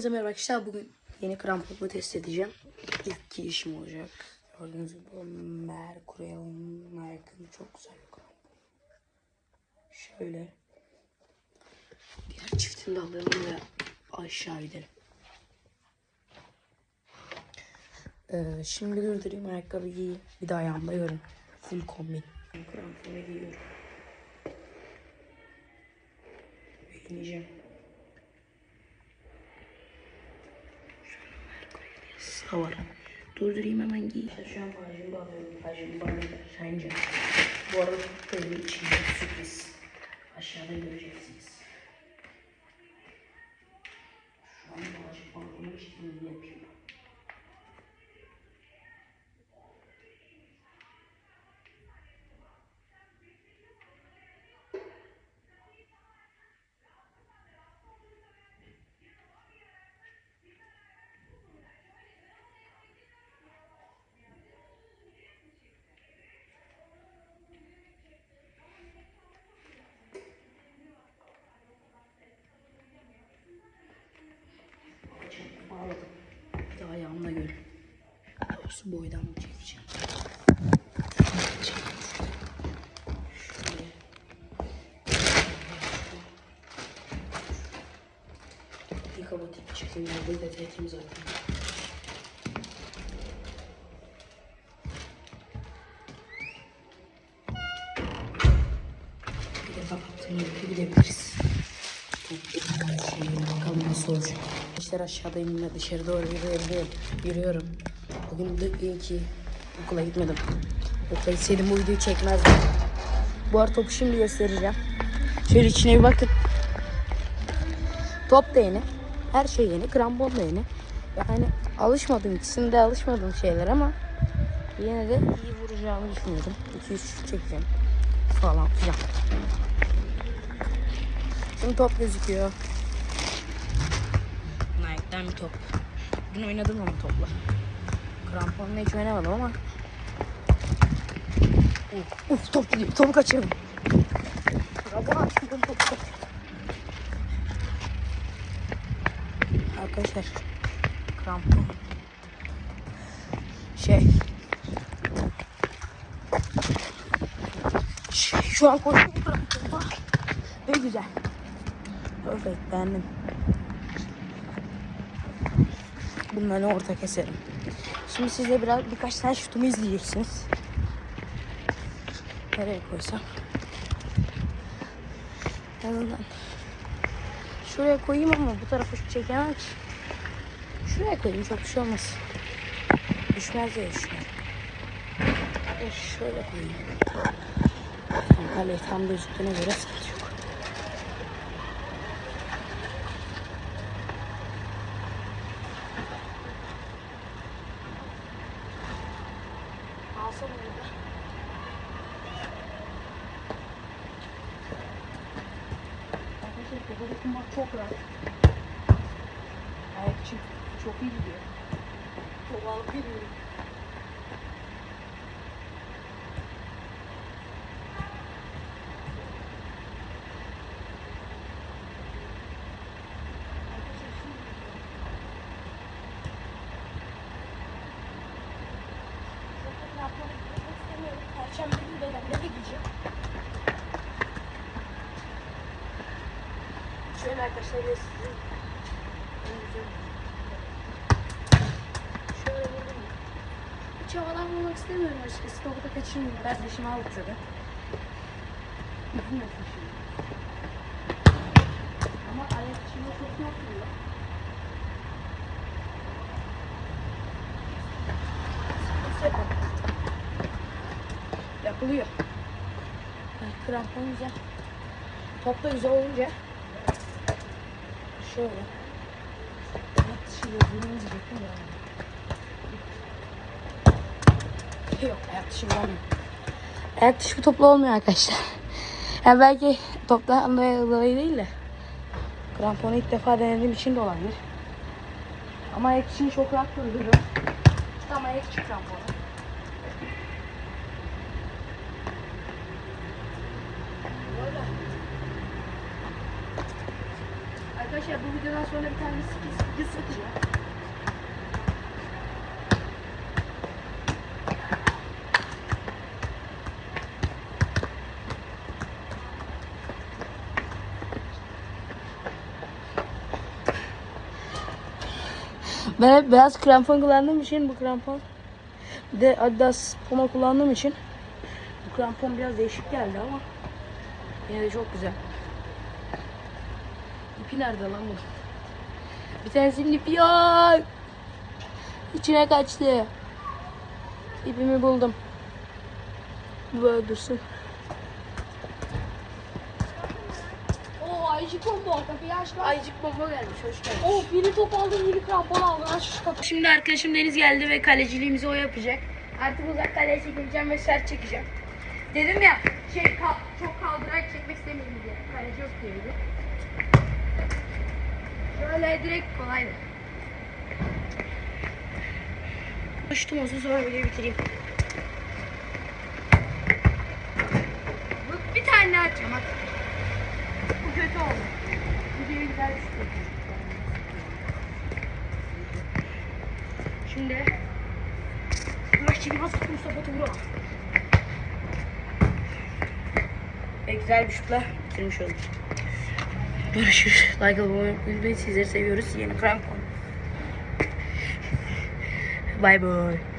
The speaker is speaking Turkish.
Herkese merhaba arkadaşlar. Bugün yeni kramponumu test edeceğim. İlk giyişim olacak. Gördüğünüz gibi bu Mercurial Nike'ın çok güzel bir krampon. Şöyle. Diğer çiftini de alalım ve aşağı gidelim. Ee, şimdi durdurayım ayakkabı. Bir de ayağımda. Full kombin. Kramponu giyiyorum. Beğeneceğim. Var. Durdurayım hemen giy. Şu an bacımı bağlıyorum. Bacımı bağlıyorum. Sence. Bu arada benim için bağladım. Bir de ayağımla görün. Doğrusu boydan mı çekeceğim? Bir kapatıp çıktım. Burada da tekim zaten. Bir de kapattığım gibi gidebiliriz. Şimdi bakalım nasıl olacak. İşler aşağıdayım ve dışarı doğru yürüyorum. yürüyorum. Bugün de iyi ki okula gitmedim. Okula gitseydim bu videoyu çekmezdim. Bu arada topu şimdi göstereceğim. Şöyle içine bir bakın. Top da yeni. Her şey yeni. Krampon da yeni. Yani alışmadım. ikisinde alışmadığım şeyler ama yine de iyi vuracağımı düşünüyordum. 2-3 şut çekeceğim falan filan. Şimdi top gözüküyor. Nike'den bir top. Dün oynadım ama topla. Kramponla hiç oynamadım ama. Uf, uf top gidiyor. Topu kaçırdım. Krampon. Arkadaşlar. Krampon. Şey. Şey, şu an koşuyorum kramponla. Ve güzel. Perfect beğendim. Bunları orta keserim. Şimdi size biraz birkaç tane şutumu izleyeceksiniz. Nereye koysam? Yanından. Şuraya koyayım ama bu tarafa şut çekemem ki. Şuraya koyayım çok bir şey olmaz. Düşmez diye düşünüyorum. Şöyle koyayım. Kaleyi tam gözüktüğüne göre sıkıntı yok. Alsam burada. Arkadaşlar burada dokunmak çok rahat. Ayak için çok iyi gidiyor. Çok alıp geliyorum. Arkadaşlar şimdi Zaten yapmak istemiyorum. Perşembe günü dedemle gideceğim. Şöyle arkadaşlar göstereyim. Şöyle vurdum. Hiç havalanmamak istemiyorum açıkçası. Kaçırmayayım. Biraz dişimi aldık zaten. Üzülmesin şimdi. Ama ayak içinde çok yapmıyor. Yapılıyor. Krampon güzel. Top da güzel olunca şöyle ayak dışı gözlüğünü izleyecektim ya. Yok ayak dışı bulamıyorum. Ayak dışı bir topla olmuyor arkadaşlar. Yani belki toptan dolayı değil de kramponu ilk defa denediğim için de olabilir. Ama ayak için çok rahat duruyorum. Tam ayak içi kramponu. Böyle. Arkadaşlar bu videodan sonra bir tane skill satacağım. Ben hep beyaz krampon kullandığım için bu krampon de Adidas Puma kullandığım için bu krampon biraz değişik geldi ama yine de çok güzel. İpi nerede lan bu? Bir tanesinin ipi yok. İçine kaçtı. İpimi buldum. Böyle dursun. Oo ayıcık combo kapıyı aç lan. Ayıcık bomba gelmiş. Hoş geldin. Oo biri top aldın biri krampon aldın aç şu kapıyı. Şimdi arkadaşım Deniz geldi ve kaleciliğimizi o yapacak. Artık uzak kaleye çekileceğim ve sert çekeceğim. Dedim ya şey ka- çok kaldırarak çekmek istemiyorum diye. Kaleci yok diyeydi. Şöyle direkt kolaydı. Koştum olsun sonra videoyu bitireyim. Bir tane daha atacağım hadi. Bu kötü oldu. Videoyu güzel düştü. Şimdi Yavaş çekim az Mustafa Tuğra. Ve güzel bir şutla bitirmiş olduk. Görüşürüz. Like abone olmayı sizleri seviyoruz. Yeni krampon. Bye bye.